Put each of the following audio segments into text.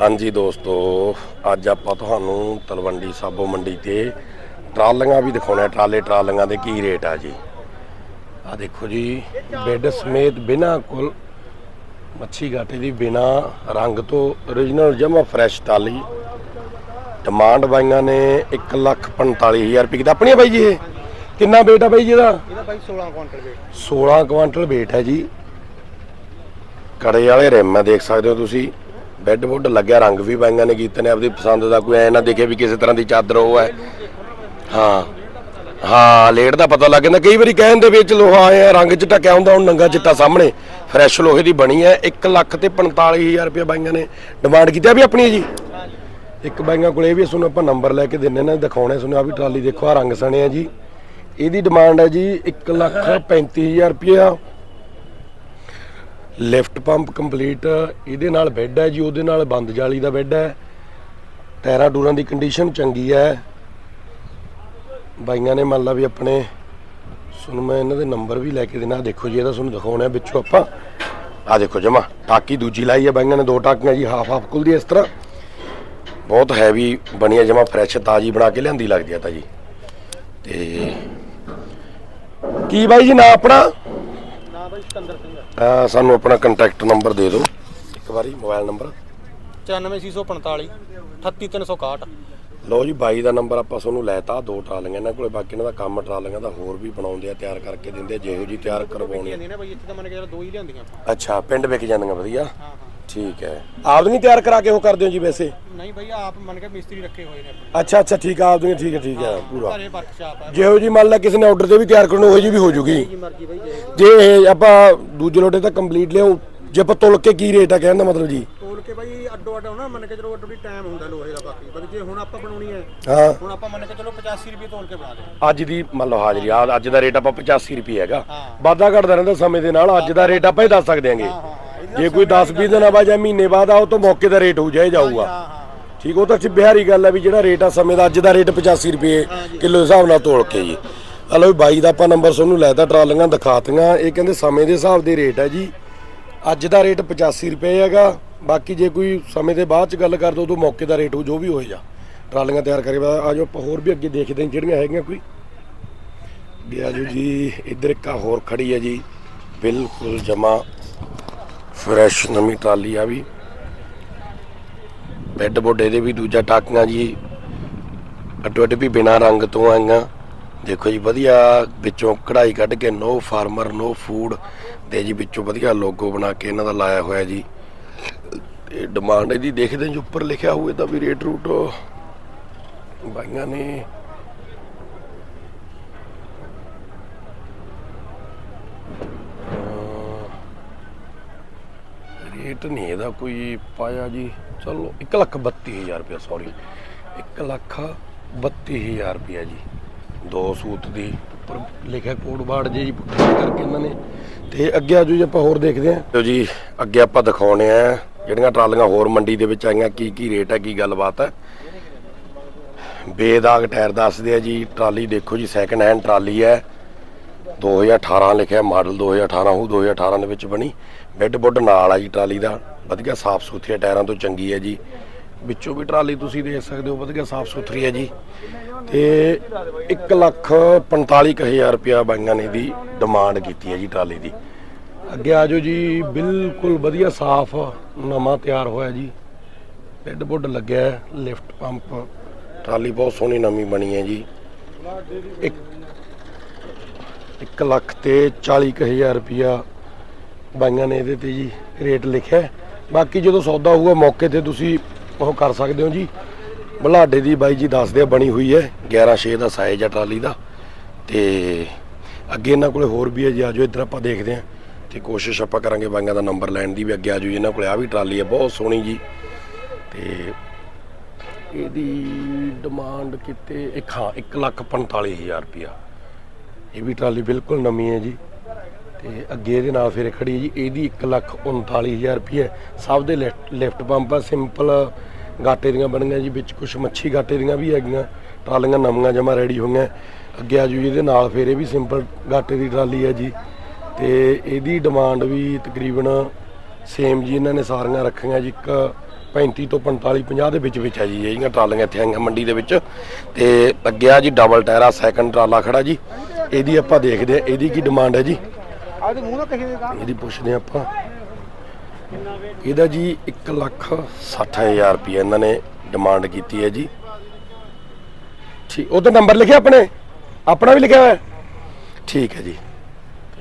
ਹਾਂਜੀ ਦੋਸਤੋ ਅੱਜ ਆਪਾਂ ਤੁਹਾਨੂੰ ਤਲਵੰਡੀ ਸਾਬੋ ਮੰਡੀ ਤੇ ਟਰਾਲੀਆਂ ਵੀ ਦਿਖਾਉਣੇ ਆ ਟਰਾਲੇ ਟਰਾਲੀਆਂ ਦੇ ਕੀ ਰੇਟ ਆ ਜੀ। ਆ ਦੇਖੋ ਜੀ ਬੈੱਡ ਸਮੇਤ ਬਿਨਾ ਕੁਲ ਮੱਛੀ ਗਾਟੇ ਦੀ ਬਿਨਾ ਰੰਗ ਤੋਂ origignal ਜਮਾ ਫਰੈਸ਼ ਟਾਲੀ। ਡਿਮਾਂਡ ਬਾਈਆਂ ਨੇ 145000 ਰੁਪਏ ਦਾ ਆਪਣੀ ਬਾਈ ਜੀ ਇਹ? ਕਿੰਨਾ weight ਆ ਬਾਈ ਜੀ ਇਹਦਾ? ਇਹਦਾ ਬਾਈ 16 ਕੁਇੰਟਲ ਵੇ 16 ਕੁਆਂਟਲ weight ਹੈ ਜੀ। ਕੜੇ ਵਾਲੇ ਰਿਮ ਆ ਦੇਖ ਸਕਦੇ ਹੋ ਤੁਸੀਂ। ਬੈੱਡ ਬੁੱਡ ਲੱਗਿਆ, ਰੰਗ ਵੀ ਬਾਈਆਂ ਨੇ ਕੀਤੇ ਨੇ, ਆਪਦੀ ਪਸੰਦ ਦਾ ਕੋਈ ਐ ਨਾ ਦੇਖੇ ਵੀ ਕਿਸੇ ਤਰ੍ਹਾਂ ਦੀ ਚਾਦਰ ਉਹ ਹੈ। ਹਾਂ ਹਾਂ, ਲੇਟ ਦਾ ਪਤਾ ਲੱਗ ਜਾਂਦਾ, ਕਈ ਵਾਰੀ ਕਹਿੰਦੇ ਵਿੱਚ ਲੋਹਾ ਆਇਆ, ਰੰਗ ਚ ਟਕਿਆ ਹੁੰਦਾ, ਹੁਣ ਨੰਗਾ ਚਿੱਟਾ ਸਾਹਮਣੇ ਫਰੈਸ਼ ਲੋਹੇ ਦੀ ਬਣੀ ਹੈ 1 ਲੱਖ ਤੇ 45000 ਰੁਪਏ ਬਾਈਆਂ ਨੇ ਡਿਮਾਂਡ ਕੀਤੀ ਆ ਵੀ ਆਪਣੀ ਜੀ। ਇੱਕ ਬਾਈਆਂ ਕੋਲੇ ਵੀ ਸੁਣ, ਆਪਾਂ ਨੰਬਰ ਲੈ ਕੇ ਦਿੰਨੇ ਨਾ, ਦਿਖਾਉਣੇ ਸੁਣਿਆ ਆ ਵੀ ਟਰਾਲੀ ਦੇਖੋ ਆ ਰੰਗ ਸਣੇ ਆ ਜੀ। ਇਹਦੀ ਡਿਮਾਂਡ ਹੈ ਜੀ 1 ਲੱਖ 35000 ਰੁਪਇਆ। ਲਿਫਟ ਪੰਪ ਕੰਪਲੀਟ, ਇਹਦੇ ਨਾਲ ਬੈੱਡ ਹੈ ਜੀ, ਉਹਦੇ ਨਾਲ ਬੰਦ ਜਾਲੀ ਦਾ ਬੈੱਡ ਹੈ। ਟਾਇਰਾਂ ਟੂਰਾਂ ਦੀ ਕੰਡੀਸ਼ਨ ਚੰਗੀ ਹੈ। ਬਾਈਆਂ ਨੇ ਮੰਨ ਲਾ ਵੀ ਆਪਣੇ ਸੁਣ ਮੈਂ ਇਹਨਾਂ ਦੇ ਨੰਬਰ ਵੀ ਲੈ ਕੇ ਦੇਣਾ ਦੇਖੋ ਜੀ ਇਹਦਾ ਤੁਹਾਨੂੰ ਦਿਖਾਉਣਾ ਵਿੱਚੋਂ ਆਪਾਂ। ਆ ਦੇਖੋ ਜਮਾ, ਟਾਕੀ ਦੂਜੀ ਲਾਈ ਹੈ ਬਾਈਆਂ ਨੇ, ਦੋ ਟਾਕੀਆਂ ਜੀ ਹਾਫ ਹਾਫ ਖੁੱਲਦੀ ਹੈ ਇਸ ਤਰ੍ਹਾਂ। ਬਹੁਤ ਹੈਵੀ ਬਣੀ ਹੈ ਜਮਾ ਫਰੈਸ਼ ਤਾਜੀ ਬਣਾ ਕੇ ਲਿਆਂਦੀ ਲੱਗਦੀ ਆ ਤਾਂ ਜੀ। ਤੇ ਕੀ ਬਾਈ ਜੀ, ਨਾ ਆਪਣਾ? ਨਾ ਬਾਈ ਸਿਕੰਦਰ ਸਿੰਘ। ਅਹ ਸਾਨੂੰ ਆਪਣਾ ਕੰਟੈਕਟ ਨੰਬਰ ਦੇ ਦਿਓ। ਇੱਕ ਵਾਰੀ ਮੋਬਾਈਲ ਨੰਬਰ 94645 38361 ਲਓ ਜੀ ਬਾਈ ਦਾ ਨੰਬਰ ਆਪਾਂ ਤੁਹਾਨੂੰ ਲੈਤਾ ਦੋ ਟਰਾਲੀਆਂ ਇਹਨਾਂ ਕੋਲੇ ਬਾਕੀ ਇਹਨਾਂ ਦਾ ਕੰਮ ਟਰਾਲੀਆਂ ਦਾ ਹੋਰ ਵੀ ਬਣਾਉਂਦੇ ਆ ਤਿਆਰ ਕਰਕੇ ਦਿੰਦੇ ਆ, ਜਿਹੋ ਜੀ ਤਿਆਰ ਕਰਵਾਉਣੀ ਜਾਂਦੀਆਂ ਨੇ ਬਾਈ ਇੱਥੇ ਤਾਂ ਮੰਨ ਕੇ ਚੱਲ ਦੋ ਹੀ ਲਿਆਂਦੀਆਂ ਆਪਾਂ। ਅੱਛਾ ਪਿੰਡ ਵਿਕ ਜਾਂਦੀਆਂ ਵਧੀਆ। ਹਾਂ ਹਾਂ। ਠੀਕ ਹੈ। ਆਪ ਨਹੀਂ ਤਿਆਰ ਕਰਾ ਕੇ ਉਹ ਕਰਦੇ ਹੋ ਜੀ ਵੈਸੇ? ਨਹੀਂ ਬਾਈ ਆਪ ਮੰਨ ਕੇ ਮਿਸਤਰੀ ਰੱਖੇ ਹੋਏ ਨੇ ਆਪਣੇ। ਅੱਛਾ ਅੱਛਾ ਠੀਕ ਆ ਆਪ ਦੀਆਂ ਠੀਕ ਹੈ ਠੀਕ ਹੈ ਪੂਰਾ। ਘਰੇ ਵਰਕਸ਼ਾਪ ਆ। ਜਿਹੋ ਜੀ ਮੰਨ ਲਾ ਕਿਸੇ ਨੇ ਆਰਡਰ ਤੇ ਵੀ ਤਿਆਰ ਕਰਨੀ ਉਹੋ ਜੀ ਵੀ ਹੋ ਜੂਗੀ। ਜੀ ਮਰਜ਼ੀ ਬਾਈ ਜੇ ਜੇ ਇਹ ਆਪਾਂ ਦੂਜੇ ਲੋਟੇ ਤਾਂ ਕੰਪਲੀਟ ਲਿਆਓ ਜੇ ਆਪਾਂ ਤੁਲ ਕੇ ਕੀ ਰੇਟ ਆ ਕਹਿਣ ਦਾ ਮਤਲਬ ਜੀ? ਤੋਲ ਕੇ ਬਾਈ ਅੱਡੋ ਅੱਡ ਹੋਣਾ ਮੰਨ ਕੇ ਚਲੋ ਅੱਡੋ ਵੀ ਟਾਈਮ ਹੁੰਦਾ ਲੋਹੇ ਦਾ ਬਾਕੀ। ਜੇ ਹੁਣ ਆਪਾਂ ਬਣਾਉਣੀ ਹੈ ਹਾਂ। ਹੁਣ ਆਪਾਂ ਮੰਨ ਕੇ ਚਲੋ 85 ਰੁਪਏ ਤੋਲ ਕੇ ਬਣਾ ਦੇ ਅੱਜ ਦੀ ਮੰਨ ਲਓ ਹਾਜ਼ਰੀ ਆ ਅੱਜ ਦਾ ਰੇਟ ਆਪਾਂ 85 ਰੁਪਏ ਹੈਗਾ। ਵਾਧਾ ਘਟਦਾ ਰਹਿੰਦਾ ਸਮੇਂ ਦੇ ਨਾਲ ਅੱਜ ਦਾ ਰੇਟ ਆਪਾਂ ਹੀ ਦੱਸ ਸਕਦੇ ਹਾਂਗੇ। ਹਾਂ ਹਾਂ ਇਹਦੇ ਜੇ ਕੋਈ 10 20 ਦਿਨਾਂ ਬਾਅਦ ਜਾਂ ਮਹੀਨੇ ਬਾਅਦ ਆਓ ਤਾਂ ਮੌਕੇ ਦਾ ਰੇਟ ਹੋ ਜਾਏ ਜਾਊਗਾ। ਠੀਕ ਉਹ ਤਾਂ ਚ ਬਿਹਾਰੀ ਗੱਲ ਹੈ ਵੀ ਜਿਹੜਾ ਰੇਟ ਆ ਸਮੇਂ ਦਾ ਅੱਜ ਦਾ ਰੇਟ 85 ਰੁਪਏ ਕਿਲੋ ਹਿਸਾਬ ਨਾਲ ਤੋਲ ਕੇ ਜੀ। ਹਲੋ ਵੀ ਬਾਈ ਦਾ ਆਪਾਂ ਨੰਬਰ ਤੁਹਾਨੂੰ ਲੈਤਾ ਟਰਾਲੀਆਂ ਦਿਖਾਤੀਆਂ ਇਹ ਕਹਿੰਦੇ ਸਮੇਂ ਦੇ ਹਿਸਾਬ ਦੇ ਰੇਟ ਹੈ ਜੀ। ਅੱਜ ਦਾ ਰੇਟ 85 ਰੁਪਏ ਹੈਗਾ ਬਾਕੀ ਜੇ ਕੋਈ ਸਮੇਂ ਦੇ ਬਾਅਦ ਚ ਗੱਲ ਕਰ ਦੋ ਤਾਂ ਮੌਕੇ ਦਾ ਰੇਟ ਹੋ ਜੋ ਵੀ ਹੋਏਗਾ ਟਰਾਲੀਆਂ ਤਿਆਰ ਕਰੇ ਆਜੋ ਆਪਾਂ ਹੋਰ ਵੀ ਅੱਗੇ ਦੇਖਦੇ ਹਾਂ ਜਿਹੜੀਆਂ ਹੈਗੀਆਂ ਕੋਈ। ਅੱਗੇ ਆਜੋ ਜੀ ਇੱਧਰ ਇੱਕ ਆ ਹੋਰ ਖੜੀ ਹੈ ਜੀ ਬਿਲਕੁਲ ਜਮਾ ਫਰੈਸ਼ ਨਵੀਂ ਟਰਾਲੀ ਆ ਵੀ। ਬੈੱਡ ਬੁੱਡ ਦੇ ਵੀ ਦੂਜਾ ਟਾਕੀਆਂ ਜੀ। ਅੱਡੋ ਅੱਡ ਵੀ ਬਿਨਾ ਰੰਗ ਤੋਂ ਆਈਆਂ। ਦੇਖੋ ਜੀ, ਵਧੀਆ ਵਿੱਚੋਂ ਕਢਾਈ ਕੱਢ ਕੇ ਨੋ ਫਾਰਮਰ, ਨੋ ਫੂਡ ਦੇ ਜੀ ਵਿੱਚੋਂ ਵਧੀਆ ਲੋਗੋ ਬਣਾ ਕੇ ਇਹਨਾਂ ਦਾ ਲਾਇਆ ਹੋਇਆ ਜੀ। ਤੇ ਡਿਮਾਂਡ ਇਹਦੀ ਦੇਖਦੇ ਜੀ, ਉੱਪਰ ਲਿਖਿਆ ਹੋਵੇ ਤਾਂ ਵੀ ਰੇਟ ਰੂਟ ਬਾਈਆਂ ਨੇ ਰੇਟ ਨਹੀਂ ਇਹਦਾ ਕੋਈ ਪਾਇਆ ਜੀ। ਚਲੋ 1 ਲੱਖ 32000 ਰੁਪਇਆ ਸੌਰੀ 1 ਲੱਖ 32000 ਰੁਪਇਆ ਜੀ। ਦੋ ਸੂਤ ਦੀ ਉੱਪਰ ਲਿਖਿਆ ਕੋਡ ਬਾੜ ਜੀ ਕਰਕੇ ਇਹਨਾਂ ਨੇ। ਤੇ ਅੱਗੇ ਆਜੋ ਜੀ, ਆਪਾਂ ਹੋਰ ਦੇਖਦੇ ਹਾਂ। ਲਓ ਜੀ, ਅੱਗੇ ਆਪਾਂ ਦਿਖਾਉਣੇ ਆ ਜਿਹੜੀਆਂ ਟਰਾਲੀਆਂ ਹੋਰ ਮੰਡੀ ਦੇ ਵਿੱਚ ਆਈਆਂ, ਕੀ ਕੀ ਰੇਟ ਹੈ, ਕੀ ਗੱਲਬਾਤ ਹੈ। ਬੇਦਾਗ ਟਾਇਰ ਦੱਸਦੇ ਆ ਜੀ, ਟਰਾਲੀ ਦੇਖੋ ਜੀ ਸੈਕੰਡ ਹੈਂਡ ਟਰਾਲੀ ਹੈ। 2018 ਲਿਖਿਆ, ਮਾਡਲ 2018 ਹੋ 2018 ਦੇ ਵਿੱਚ ਬਣੀ। ਬੈੱਡ ਬੁੱਡ ਨਾਲ ਆ ਜੀ ਟਰਾਲੀ ਦਾ। ਵਧੀਆ ਸਾਫ਼ ਸੁਥਰੀ ਟਾਇਰਾਂ ਤੋਂ ਚੰਗੀ ਹੈ ਜੀ। ਵਿੱਚੋਂ ਵੀ ਟਰਾਲੀ ਤੁਸੀਂ ਦੇਖ ਸਕਦੇ ਹੋ, ਵਧੀਆ ਸਾਫ਼ ਸੁਥਰੀ ਹੈ ਜੀ। ਤੇ 1 ਲੱਖ 45000 ਰੁਪਇਆ ਬਾਈਆਂ ਨੇ ਦੀ ਡਿਮਾਂਡ ਕੀਤੀ ਹੈ ਜੀ ਟਰਾਲੀ ਦੀ। ਅੱਗੇ ਆਜੋ ਜੀ, ਬਿਲਕੁਲ ਵਧੀਆ ਸਾਫ਼ ਨਵਾਂ ਤਿਆਰ ਹੋਇਆ ਜੀ। ਬੈੱਡ ਬੁੱਡ ਲੱਗਿਆ, ਲਿਫਟ ਪੰਪ। ਟਰਾਲੀ ਬਹੁਤ ਸੋਹਣੀ ਨਵੀਂ ਬਣੀ ਹੈ ਜੀ। ਇੱਕ 1 ਲੱਖ ਤੇ 40000 ਰੁਪਿਆ ਬਾਈਆਂ ਨੇ ਇਹਦੇ ਤੇ ਜੀ ਰੇਟ ਲਿਖਿਆ ਬਾਕੀ ਜਦੋਂ ਸੌਦਾ ਹੋਊਗਾ ਮੌਕੇ ਤੇ ਤੁਸੀਂ ਉਹ ਕਰ ਸਕਦੇ ਹੋ ਜੀ। ਬਲਾਡੇ ਦੀ ਬਾਈ ਜੀ ਦੱਸਦੇ ਆ ਬਣੀ ਹੋਈ ਹੈ 11 6 ਦਾ ਸਾਈਜ਼ ਆ ਟਰਾਲੀ ਦਾ। ਤੇ ਅੱਗੇ ਇਹਨਾਂ ਕੋਲੇ ਹੋਰ ਵੀ ਹੈ ਜੀ, ਆਜੋ ਇੱਧਰ ਆਪਾਂ ਦੇਖਦੇ ਹਾਂ। ਤੇ ਕੋਸ਼ਿਸ਼ ਆਪਾਂ ਕਰਾਂਗੇ ਬਾਈਆਂ ਦਾ ਨੰਬਰ ਲੈਣ ਦੀ ਵੀ ਅੱਗੇ ਆਜੋ ਜੀ, ਇਹਨਾਂ ਕੋਲੇ ਆ ਵੀ ਟਰਾਲੀ ਹੈ ਬਹੁਤ ਸੋਹਣੀ ਜੀ। ਤੇ ਇਹਦੀ ਡਿਮਾਂਡ ਕਿਤੇ ਇੱਕ, ਹਾਂ 1 ਲੱਖ 45000 ਰੁਪਿਆ ਇਹ ਵੀ ਟਰਾਲੀ ਬਿਲਕੁਲ ਨਵੀਂ ਹੈ ਜੀ। ਤੇ ਅੱਗੇ ਇਹਦੇ ਨਾਲ ਫਿਰ ਖੜੀ ਹੈ ਜੀ, ਇਹਦੀ 1 ਲੱਖ 39000 ਰੁਪਏ ਸਭ ਦੇ ਲਿਫਟ ਪੰਪ ਆ ਸਿੰਪਲ ਗਾਟੇ ਦੀਆਂ ਬਣੀਆਂ ਜੀ, ਵਿੱਚ ਕੁਝ ਮੱਛੀ ਗਾਟੇ ਦੀਆਂ ਵੀ ਹੈਗੀਆਂ। ਟਰਾਲੀਆਂ ਨਵੀਆਂ ਜਮਾ ਰੈਡੀ ਹੋਈਆਂ। ਅੱਗੇ ਆ ਜੀ, ਇਹਦੇ ਨਾਲ ਫਿਰ ਇਹ ਵੀ ਸਿੰਪਲ ਗਾਟੇ ਦੀ ਟਰਾਲੀ ਹੈ ਜੀ। ਤੇ ਇਹਦੀ ਡਿਮਾਂਡ ਵੀ ਤਕਰੀਬਨ ਸੇਮ ਜੀ, ਇਹਨਾਂ ਨੇ ਸਾਰੀਆਂ ਰੱਖੀਆਂ ਜੀ, ਇੱਕ 35 ਤੋਂ 45 50 ਦੇ ਵਿੱਚ ਵਿੱਚ ਹੈ ਜੀ ਇਹ ਜਿਹੜੀਆਂ ਟਰਾਲੀਆਂ ਇੱਥੇ ਆਈਆਂ ਮੰਡੀ ਦੇ ਵਿੱਚ। ਤੇ ਅੱਗੇ ਆ ਜੀ ਡਬਲ ਟਾਇਰਾ ਆ ਸੈਕੰਡ ਟਰਾਲਾ ਖੜਾ ਜੀ। ਇਹਦੀ ਆਪਾਂ ਦੇਖਦੇ ਆ ਇਹਦੀ ਕੀ ਡਿਮਾਂਡ ਹੈ ਜੀ? ਆਦੇ ਮੂੰਹ ਨਾ ਕਹੀ ਦੇਗਾ ਇਹਦੀ ਪੁੱਛਦੇ ਆਪਾਂ। ਇਹਦਾ ਜੀ 1 ਲੱਖ 60000 ਰੁਪਏ ਇਹਨਾਂ ਨੇ ਡਿਮਾਂਡ ਕੀਤੀ ਹੈ ਜੀ। ਠੀਕ ਉਹ ਤਾਂ ਨੰਬਰ ਲਿਖਿਆ ਆਪਣੇ? ਆਪਣਾ ਵੀ ਲਿਖਿਆ ਹੋਇਆ? ਠੀਕ ਹੈ ਜੀ।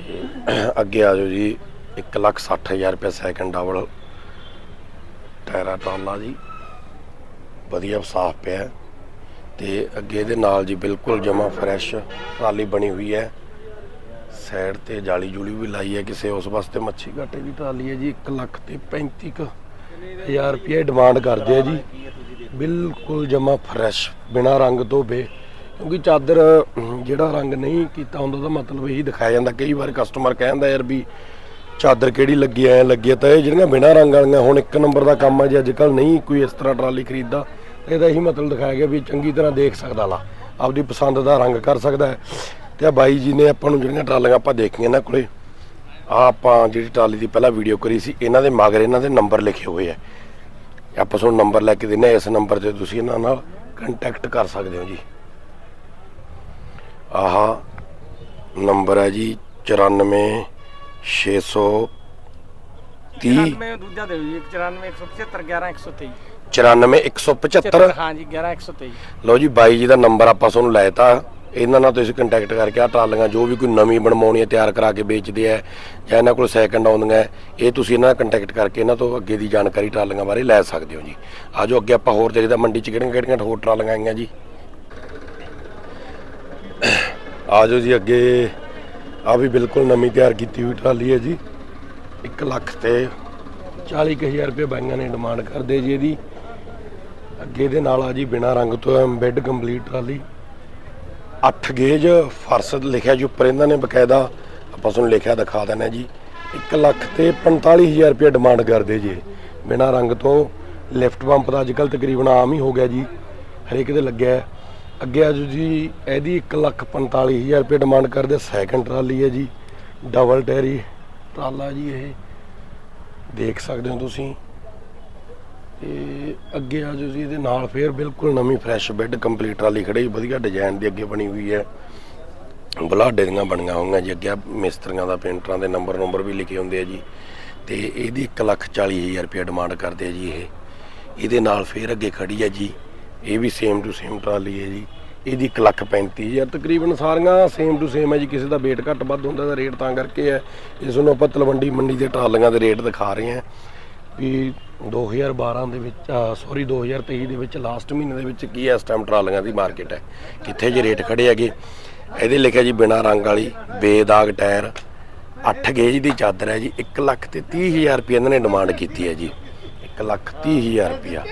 ਤੇ ਅੱਗੇ ਆ ਜਾਓ ਜੀ 1 ਲੱਖ 60000 ਰੁਪਏ ਸੈਕਿੰਡ ਡਬਲ ਟਾਇਰਾ ਟਰਾਲਾ ਜੀ। ਵਧੀਆ ਸਾਫ਼ ਪਿਆ। ਹੈ। ਤੇ ਅੱਗੇ ਇਹਦੇ ਨਾਲ ਜੀ ਬਿਲਕੁਲ ਜਮਾ ਫਰੈਸ਼ ਟਰਾਲੀ ਬਣੀ ਹੋਈ ਹੈ। ਸਾਈਡ ਤੇ ਜਾਲੀ ਜੁਲੀ ਵੀ ਲਾਈ ਹੈ ਕਿਸੇ, ਉਸ ਵਾਸਤੇ ਮੱਛੀ ਘਾਟੇ ਦੀ ਟਰਾਲੀ ਹੈ ਜੀ। 1 ਲੱਖ ਤੇ 35 ਕੁ ਹਜ਼ਾਰ ਰੁਪਏ ਡਿਮਾਂਡ ਕਰਦੇ ਆ ਜੀ। ਬਿਲਕੁਲ ਜਮਾ ਫਰੈਸ਼ ਬਿਨਾ ਰੰਗ ਤੋਂ ਬੇ ਕਿਉਂਕਿ ਚਾਦਰ, ਜਿਹੜਾ ਰੰਗ ਨਹੀਂ ਕੀਤਾ ਹੁੰਦਾ, ਉਹਦਾ ਮਤਲਬ ਇਹੀ ਦਿਖਾਇਆ ਜਾਂਦਾ। ਕਈ ਵਾਰ ਕਸਟਮਰ ਕਹਿੰਦਾ ਯਾਰ ਵੀ ਚਾਦਰ ਕਿਹੜੀ ਲੱਗੀ ਐ, ਲੱਗੀ ਤਾਂ ਇਹ ਜਿਹੜੀਆਂ ਬਿਨਾ ਰੰਗ ਵਾਲੀਆਂ, ਹੁਣ ਇੱਕ ਨੰਬਰ ਦਾ ਕੰਮ ਹੈ ਜੀ। ਅੱਜ ਕੱਲ ਨਹੀਂ ਕੋਈ ਇਸ ਤਰ੍ਹਾਂ ਟਰਾਲੀ ਖਰੀਦਦਾ। ਇਹਦਾ ਇਹੀ ਮਤਲਬ ਦਿਖਾਇਆ ਗਿਆ ਵੀ ਚੰਗੀ ਤਰ੍ਹਾਂ ਦੇਖ ਸਕਦਾ ਲਾ, ਆਪਦੀ ਪਸੰਦ ਦਾ ਰੰਗ ਕਰ ਸਕਦਾ ਤੇ ਆ ਬਾਈ ਜੀ ਨੇ ਆਪਾਂ ਨੂੰ ਜਿਹੜੀਆਂ ਟਰਾਲੀਆਂ ਆਪਾਂ ਦੇਖੀਆਂ ਇਹਨਾਂ ਕੋਲੇ ਆ ਆਪਾਂ ਜਿਹੜੀ ਟਰਾਲੀ ਦੀ ਪਹਿਲਾਂ ਵੀਡੀਓ ਕਰੀ ਸੀ, ਇਹਨਾਂ ਦੇ ਮਗਰ ਇਹਨਾਂ ਦੇ ਨੰਬਰ ਲਿਖੇ ਹੋਏ ਆ। ਆਪਾਂ ਤੁਹਾਨੂੰ ਨੰਬਰ ਲੈ ਕੇ ਦਿੰਨੇ ਇਸ ਨੰਬਰ ਤੇ ਤੁਸੀਂ ਇਹਨਾਂ ਨਾਲ ਕੰਟੈਕਟ ਕਰ ਸਕਦੇ ਹੋ ਜੀ। ਆਹ ਨੰਬਰ ਹੈ ਜੀ 94 600 30 ਮੈਂ ਦੂਜਾ ਦੇ ਜੀ 94 175 11 123 94 175 ਹਾਂ ਜੀ 11 123 ਲਓ ਜੀ ਬਾਈ ਜੀ ਦਾ ਨੰਬਰ ਆਪਾਂ ਤੁਹਾਨੂੰ ਲੈਤਾ ਇਹਨਾਂ ਨਾਲ ਤੁਸੀਂ ਕੰਟੈਕਟ ਕਰਕੇ ਆ ਟਰਾਲੀਆਂ ਜੋ ਵੀ ਕੋਈ ਨਵੀਂ ਬਣਵਾਉਣੀ ਹੈ ਤਿਆਰ ਕਰਾ ਕੇ ਵੇਚਦੇ ਆ ਜਾਂ ਇਹਨਾਂ ਕੋਲ ਸੈਕੰਡ ਆਉਂਦੀਆਂ ਇਹ ਤੁਸੀਂ ਇਹਨਾਂ ਨਾਲ ਕੰਟੈਕਟ ਕਰਕੇ ਇਹਨਾਂ ਤੋਂ ਅੱਗੇ ਦੀ ਜਾਣਕਾਰੀ ਟਰਾਲੀਆਂ ਬਾਰੇ ਲੈ ਸਕਦੇ ਹੋ ਜੀ। ਆਜੋ ਅੱਗੇ ਆਪਾਂ ਹੋਰ ਚਾਹੀਦਾ ਮੰਡੀ 'ਚ ਕਿਹੜੀਆਂ ਕਿਹੜੀਆਂ ਹੋਰ ਟਰਾਲੀਆਂ ਆਈਆਂ ਜੀ? ਆਜੋ ਜੀ ਅੱਗੇ ਆ ਵੀ ਬਿਲਕੁਲ ਨਵੀਂ ਤਿਆਰ ਕੀਤੀ ਹੋਈ ਟਰਾਲੀ ਹੈ ਜੀ। 1 ਲੱਖ ਤੇ 40000 ਰੁਪਏ ਬਾਈਆਂ ਨੇ ਡਿਮਾਂਡ ਕਰਦੇ ਜੀ ਇਹਦੀ। ਅੱਗੇ ਦੇ ਨਾਲ ਆ ਜੀ, ਬਿਨਾ ਰੰਗ ਤੋਂ ਬੈੱਡ ਕੰਪਲੀਟ ਟਰਾਲੀ। 8 ਗੇਜ, ਫਰਸ਼ ਲਿਖਿਆ ਜੀ ਉੱਪਰ ਇਹਨਾਂ ਨੇ ਬਕਾਇਦਾ। ਆਪਾਂ ਤੁਹਾਨੂੰ ਲਿਖਿਆ ਦਿਖਾ ਦਿੰਦੇ ਹਾਂ ਜੀ। 1 ਲੱਖ ਤੇ 45000 ਰੁਪਏ ਡਿਮਾਂਡ ਕਰਦੇ ਜੀ। ਬਿਨਾ ਰੰਗ ਤੋਂ ਲਿਫਟ ਪੰਪ ਦਾ ਅੱਜਕੱਲ ਤਕਰੀਬਨ ਆਮ ਹੀ ਹੋ ਗਿਆ ਜੀ। ਹਰੇਕ ਦੇ ਲੱਗਿਆ। ਅੱਗੇ ਆ ਜੀ, ਇਹਦੀ 1 ਲੱਖ 45000 ਰੁਪਏ ਡਿਮਾਂਡ ਕਰਦੇ ਸੈਕੰਡ ਟਰਾਲੀ ਹੈ ਜੀ। ਡਬਲ ਟੈਰੀ ਟਰਾਲਾ ਜੀ ਇਹ। ਦੇਖ ਸਕਦੇ ਹੋ ਤੁਸੀਂ। ਤੇ ਅੱਗੇ ਆ ਜੋ ਜੀ, ਇਹਦੇ ਨਾਲ ਫੇਰ ਬਿਲਕੁਲ ਨਵੀਂ ਫਰੈਸ਼ ਬੈੱਡ ਕੰਪਲੀਟ ਟਰਾਲੀ ਖੜੀ ਵਧੀਆ ਡਿਜ਼ਾਈਨ ਦੀ ਅੱਗੇ ਬਣੀ ਹੋਈ ਹੈ। ਬਲਾਡੇ ਦੀਆਂ ਬਣੀਆਂ ਹੋਈਆਂ ਜੀ, ਅੱਗੇ ਮਿਸਤਰੀਆਂ ਦਾ, ਪੇਂਟਰਾਂ ਦੇ ਨੰਬਰ ਨੰਬਰ ਵੀ ਲਿਖੇ ਹੁੰਦੇ ਆ ਜੀ। ਤੇ ਇਹਦੀ 140000 ਰੁਪਏ ਡਿਮਾਂਡ ਕਰਦੇ ਆ ਜੀ ਇਹ। ਇਹਦੇ ਨਾਲ ਫੇਰ ਅੱਗੇ ਖੜੀ ਹੈ ਜੀ, ਇਹ ਵੀ ਸੇਮ ਟੂ ਸੇਮ ਟਰਾਲੀ ਹੈ ਜੀ। ਇਹਦੀ 135000 ਤਕਰੀਬਨ ਸਾਰੀਆਂ ਸੇਮ ਟੂ ਸੇਮ ਹੈ ਜੀ, ਕਿਸੇ ਦਾ weight ਘੱਟ ਵੱਧ ਹੁੰਦਾ ਦਾ ਰੇਟ ਤਾਂ ਕਰਕੇ ਹੈ। ਇਸ ਨੂੰ ਆਪਾਂ ਤਲਵੰਡੀ ਮੰਡੀ ਦੇ ਟਰਾਲੀਆਂ ਦੇ ਰੇਟ ਦਿਖਾ ਰਹੇ ਹਾਂ। ਵੀ 2012 ਦੇ ਵਿੱਚ ਸੌਰੀ 2023 ਦੇ ਵਿੱਚ ਲਾਸਟ ਮਹੀਨੇ ਦੇ ਵਿੱਚ ਕੀ ਇਸ ਟਾਈਮ ਟਰਾਲੀਆਂ ਦੀ ਮਾਰਕੀਟ ਹੈ? ਕਿੱਥੇ ਜੇ ਰੇਟ ਖੜੇ ਹੈਗੇ? ਇਹਦੇ ਲਿਖਿਆ ਜੀ ਬਿਨਾ ਰੰਗ ਵਾਲੀ, ਬੇਦਾਗ ਟਾਇਰ 8 ਗੇਜ ਦੀ ਚਾਦਰ ਹੈ ਜੀ 1 ਲੱਖ ਤੇ 30000 ਰੁਪਏ ਇਹਨਾਂ ਨੇ ਡਿਮਾਂਡ ਕੀਤੀ ਹੈ ਜੀ। 1 ਲੱਖ 30000 ਰੁਪਿਆ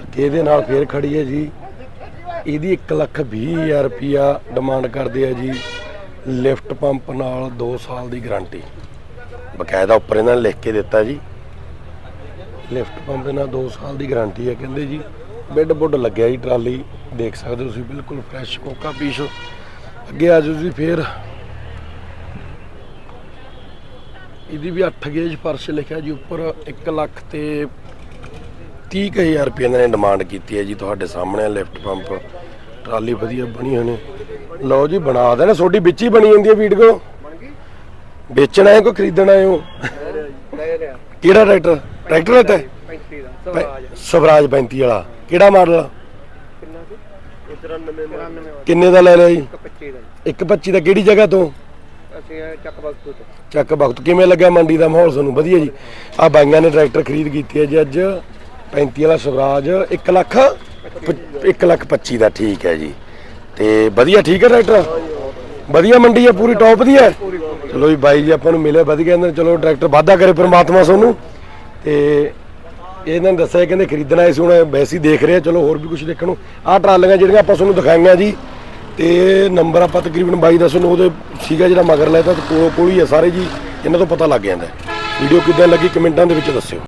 ਅੱਗੇ ਇਹਦੇ ਨਾਲ ਫੇਰ ਖੜੀ ਹੈ ਜੀ। ਇਹਦੀ 1 ਲੱਖ 20000 ਰੁਪਿਆ ਡਿਮਾਂਡ ਕਰਦੇ ਆ ਜੀ ਲਿਫਟ ਪੰਪ ਨਾਲ 2 ਸਾਲ ਦੀ ਗਾਰੰਟੀ ਬਕਾਇਦਾ ਉੱਪਰ ਇਹਨਾਂ ਨੇ ਲਿਖ ਕੇ ਦਿੱਤਾ ਜੀ। ਲਿਫਟ ਪੰਪ ਦੇ ਨਾਲ 2 ਸਾਲ ਦੀ ਗਾਰੰਟੀ ਹੈ। ਕਹਿੰਦੇ ਜੀ ਬੈੱਡ ਬੁੱਡ ਲੱਗਿਆ ਜੀ ਟਰਾਲੀ ਦੇਖ ਸਕਦੇ ਹੋ ਤੁਸੀਂ ਬਿਲਕੁਲ ਫਰੈਸ਼ ਕੋਕਾ ਪੀਸ। ਅੱਗੇ ਆ ਜਾਓ ਜੀ ਫੇਰ। ਇਹਦੀ ਵੀ 8 ਗੇਜ ਫਰਸ਼ ਲਿਖਿਆ ਜੀ ਉੱਪਰ 1 ਲੱਖ ਤੇ 30000 ਰੁਪਏ ਇਹਨਾਂ ਨੇ ਡਿਮਾਂਡ ਕੀਤੀ ਹੈ ਜੀ ਤੁਹਾਡੇ ਸਾਹਮਣੇ ਲਿਫਟ ਪੰਪ। ਟਰਾਲੀ ਵਧੀਆ ਬਣੀ ਹੋਣੀ ਲਓ ਜੀ ਬਣਾ ਦੇਣਾ ਤੁਹਾਡੀ ਵਿੱਚ ਹੀ ਬਣੀ ਜਾਂਦੀ ਹੈ ਵੀਡੀਓ। ਵੇਚਣਾ ਹੈ ਕੋਈ ਖਰੀਦਣਾ ਹੈ ਉਹ? ਕਿਹੜਾ ਟਰੈਕਟਰ? ਟਰੈਕਟਰ ਹੈ ਤੇ 35 ਦਾ ਸਵਰਾਜ ਸਵਰਾਜ 35 ਵਾਲਾ। ਕਿਹੜਾ ਮਾਡਲ ਕਿੰਨਾ ਸੀ? 94 ਕਿੰਨੇ ਦਾ ਲੈ ਲਿਆ ਜੀ? 25 ਦਾ 125 ਦਾ। ਕਿਹੜੀ ਜਗ੍ਹਾ ਤੋਂ? ਅਸੀਂ ਇਹ ਚੱਕ ਬਖਤੂ ਤੋਂ। ਚੱਕ ਬਖਤ ਕਿਵੇਂ ਲੱਗਿਆ ਮੰਡੀ ਦਾ ਮਾਹੌਲ ਤੁਹਾਨੂੰ? ਵਧੀਆ ਜੀ। ਆ ਬਾਈਆਂ ਨੇ ਟਰੈਕਟਰ ਖਰੀਦ ਕੀਤੀ ਹੈ ਜੀ ਅੱਜ। 35 ਵਾਲਾ ਸਵਰਾਜ। 1 ਲੱਖ 1 ਲੱਖ 25 ਦਾ। ਠੀਕ ਹੈ ਜੀ। ਤੇ ਵਧੀਆ ਠੀਕ ਹੈ ਟਰੈਕਟਰ? ਵਧੀਆ ਮੰਡੀ ਹੈ ਪੂਰੀ ਟੌਪ ਦੀ ਹੈ? ਚਲੋ ਜੀ ਬਾਈ ਜੀ ਆਪਾਂ ਨੂੰ ਮਿਲੇ ਵਧੀਆ। ਕਹਿੰਦੇ ਚਲੋ ਟਰੈਕਟਰ ਵਾਧਾ ਕਰੇ ਪ੍ਰਮਾਤਮਾ ਤੁਹਾਨੂੰ ਤੇ ਇਹਨਾਂ ਨੇ ਦੱਸਿਆ ਕਹਿੰਦੇ ਖਰੀਦਣਾ ਸੀ, ਹੁਣ ਵੈਸੇ ਹੀ ਦੇਖ ਰਹੇ ਆ, ਚਲੋ ਹੋਰ ਵੀ ਕੁਝ ਦੇਖਣ ਨੂੰ। ਆਹ ਟਰਾਲੀਆਂ ਜਿਹੜੀਆਂ ਆਪਾਂ ਤੁਹਾਨੂੰ ਦਿਖਾਈਆਂ ਜੀ, ਤੇ ਨੰਬਰ ਆਪਾਂ ਤਕਰੀਬਨ ਬਾਈ ਦਾ ਤੁਹਾਨੂੰ ਉਹਦੇ ਸੀਗਾ ਜਿਹੜਾ ਮਗਰ ਲੈਤਾ ਤੇ ਕੋਲ ਕੋਲ ਹੀ ਆ ਸਾਰੇ ਜੀ, ਇਹਨਾਂ ਤੋਂ ਪਤਾ ਲੱਗ ਜਾਂਦਾ। ਵੀਡੀਓ ਕਿੱਦਾਂ ਲੱਗੀ ਕਮੈਂਟਾਂ ਦੇ ਵਿੱਚ ਦੱਸਿਓ।